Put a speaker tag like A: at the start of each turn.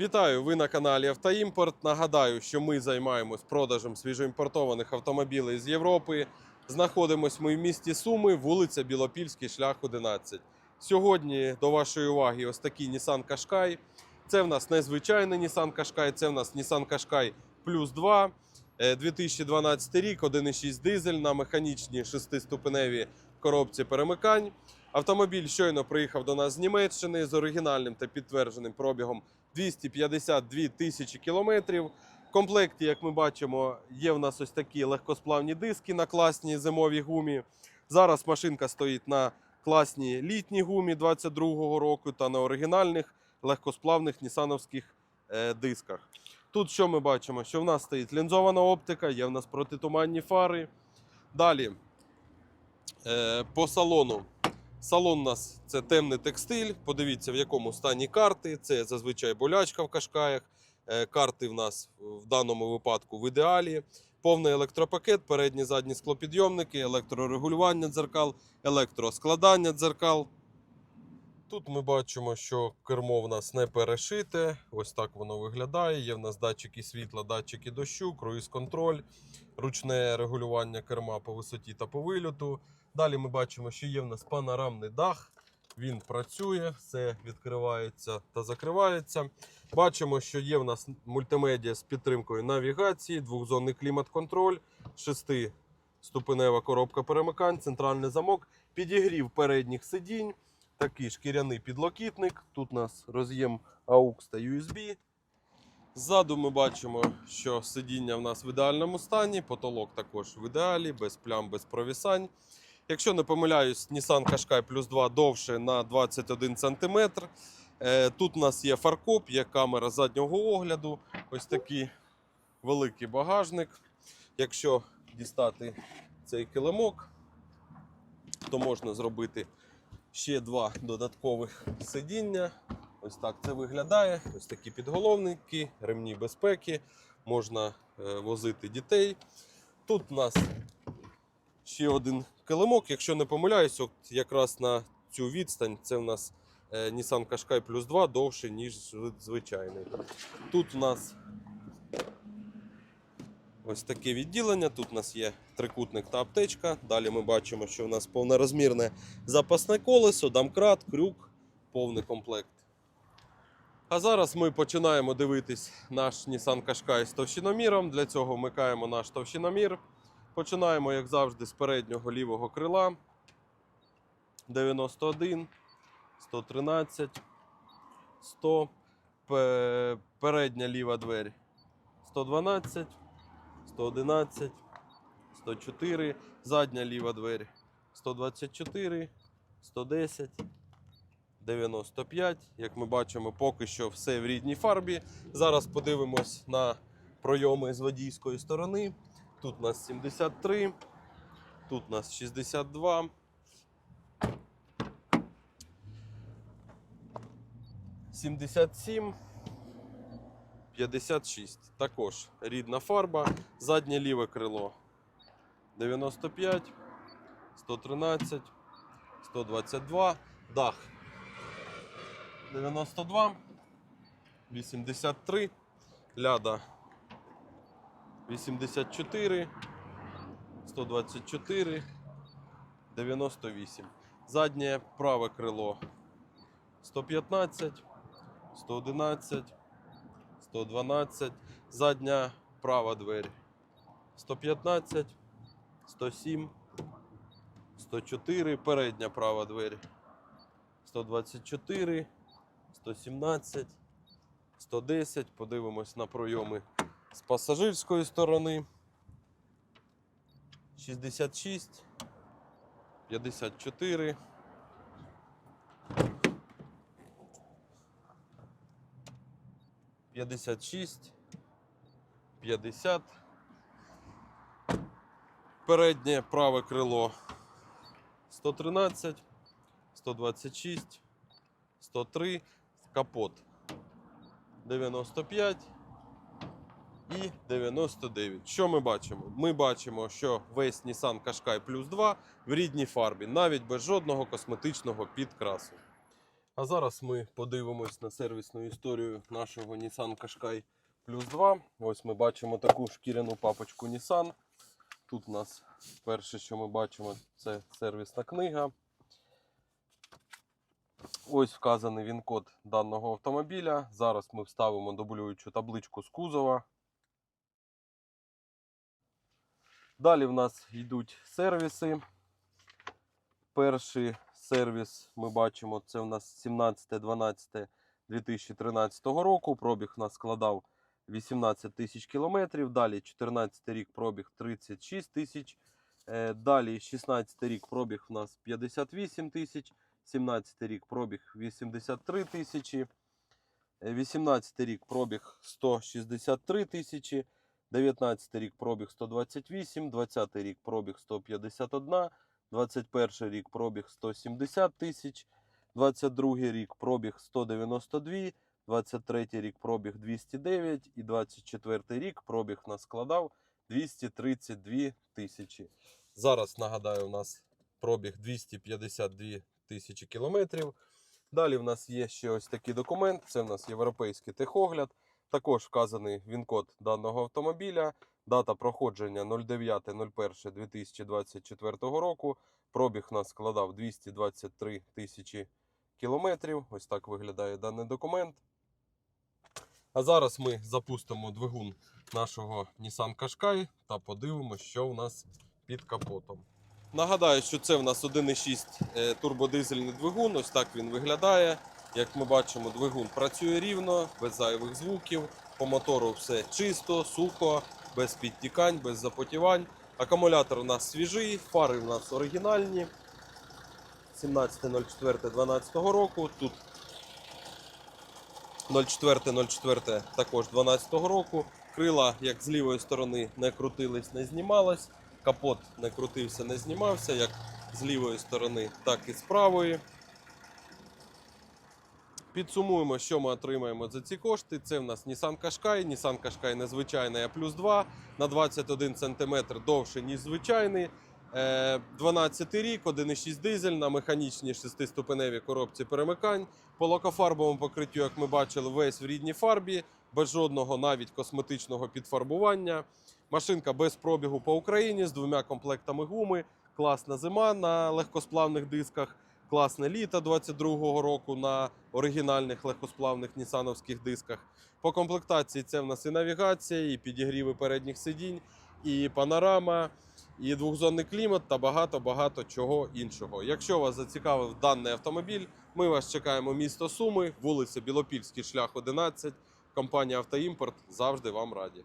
A: Вітаю! Ви на каналі Автоімпорт. Нагадаю, що ми займаємось продажем свіжоімпортованих автомобілів з Європи. Знаходимось ми в місті Суми, вулиця Білопільський, шлях 11. Сьогодні до вашої уваги ось такий Nissan Qashqai. Це в нас незвичайний Nissan Qashqai, це в нас Nissan Qashqai Plus 2. Е, 2012 рік, 1,6 дизель на механічній шестиступеневій коробці перемикань. Автомобіль щойно приїхав до нас з Німеччини з оригінальним та підтвердженим пробігом 252 тисячі кілометрів. В комплекті, як ми бачимо, є в нас ось такі легкосплавні диски на класній зимовій гумі. Зараз машинка стоїть на класній літній гумі 22-го року та на оригінальних легкосплавних нісановських е, дисках. Тут що ми бачимо? Що в нас стоїть лінзована оптика, є в нас протитуманні фари. Далі е, по салону. Салон у нас це темний текстиль. Подивіться, в якому стані карти. Це зазвичай болячка в кашкаях. Е, Карти в нас в даному випадку в ідеалі. Повний електропакет, передні задні склопідйомники, електрорегулювання дзеркал, електроскладання дзеркал. Тут ми бачимо, що кермо в нас не перешите. Ось так воно виглядає. Є в нас датчики світла, датчики дощу, круїз-контроль, ручне регулювання керма по висоті та по вильоту. Далі ми бачимо, що є в нас панорамний дах. Він працює, все відкривається та закривається. Бачимо, що є в нас мультимедіа з підтримкою навігації, двохзонний клімат-контроль, шестиступенева коробка перемикань, центральний замок, підігрів передніх сидінь, такий шкіряний підлокітник. Тут у нас роз'єм AUX та USB. Ззаду ми бачимо, що сидіння в нас в ідеальному стані, потолок також в ідеалі, без плям, без провісань. Якщо не помиляюсь, Nissan Qashqai Plus 2 довше на 21 см. Е, Тут у нас є фаркоп, є камера заднього огляду, ось такий великий багажник. Якщо дістати цей килимок, то можна зробити ще два додаткових сидіння. Ось так це виглядає. Ось такі підголовники, ремні безпеки, можна е, возити дітей. Тут у нас ще один килимок. Якщо не помиляюсь, от якраз на цю відстань це в нас е, Nissan Qashqai Plus 2 довше, ніж звичайний. Тут у нас ось таке відділення. Тут у нас є трикутник та аптечка. Далі ми бачимо, що у нас повнорозмірне запасне колесо, дамкрат, крюк, повний комплект. А зараз ми починаємо дивитись наш Nissan Qashqai з товщиноміром. Для цього вмикаємо наш товщиномір. Починаємо, як завжди, з переднього лівого крила. 91, 113, 100. Передня ліва двері 112, 111, 104. Задня ліва двері 124, 110, 95. Як ми бачимо, поки що все в рідній фарбі. Зараз подивимось на пройоми з водійської сторони. Тут у нас 73, тут у нас 62. Сімдесят сім, 56. Також рідна фарба, заднє ліве крило 95, 113, 122, дах 92, 83, ляда 84, 124, 98. Заднє праве крило 115, 111, 112. Задня права двері 115, 107, 104. Передня права двері 124, 117, 110. Подивимось на пройоми з пасажирської сторони. 66, 54, 56, 50. Переднє праве крило. 113, 126, 103, капот. 95 і 99. Що ми бачимо? Ми бачимо, що весь Nissan Qashqai Plus 2 в рідній фарбі, навіть без жодного косметичного підкрасу. А зараз ми подивимось на сервісну історію нашого Nissan Qashqai Plus 2. Ось ми бачимо таку шкіряну папочку Nissan. Тут у нас перше, що ми бачимо, це сервісна книга. Ось вказаний він-код даного автомобіля. Зараз ми вставимо дублюючу табличку з кузова. Далі в нас йдуть сервіси. Перший сервіс ми бачимо, це у нас 17.12.2013 року. Пробіг у нас складав 18 тисяч кілометрів. Далі 14 рік пробіг 36 тисяч. Е, Далі 16 рік пробіг у нас 58 тисяч. 17 рік пробіг 83 тисячі. Е, 18 рік пробіг 163 тисячі. 19 рік пробіг 128, 20 рік пробіг 151, 21 рік пробіг 170 тисяч, 22 рік пробіг 192, 23 рік пробіг 209 і 24 рік пробіг нас складав 232 тисячі. Зараз нагадаю, у нас пробіг 252 тисячі кілометрів. Далі в нас є ще ось такий документ. Це в нас європейський техогляд. Також вказаний він-код даного автомобіля, дата проходження 09.01.2024 року. Пробіг нас складав 223 тисячі кілометрів. Ось так виглядає даний документ. А зараз ми запустимо двигун нашого Nissan Qashqai та подивимося, що у нас під капотом. Нагадаю, що це в нас 1,6 е, турбодизельний двигун. Ось так він виглядає. Як ми бачимо, двигун працює рівно, без зайвих звуків. По мотору все чисто, сухо, без підтікань, без запотівань. Акумулятор у нас свіжий, фари у нас оригінальні. 17.04.12 року. Тут 04.04 також 12 року. Крила, як з лівої сторони, не крутились, не знімалось. Капот не крутився, не знімався, як з лівої сторони, так і з правої. Підсумуємо, що ми отримаємо за ці кошти. Це в нас Nissan Qashqai. Nissan Qashqai незвичайний, а плюс 2 на 21 см довше, ніж звичайний. Е, 12 рік, 1,6 дизель на механічній 6-ступеневій коробці перемикань. По лакофарбовому покриттю, як ми бачили, весь в рідній фарбі, без жодного навіть косметичного підфарбування. Машинка без пробігу по Україні з двома комплектами гуми. Класна зима на легкосплавних дисках. Класне літо 22-го року на оригінальних легкосплавних нісановських дисках. По комплектації це в нас і навігація, і підігріви передніх сидінь, і панорама, і двохзонний клімат та багато-багато чого іншого. Якщо вас зацікавив даний автомобіль, ми вас чекаємо місто Суми, вулиця Білопільський, шлях 11. Компанія Автоімпорт завжди вам раді.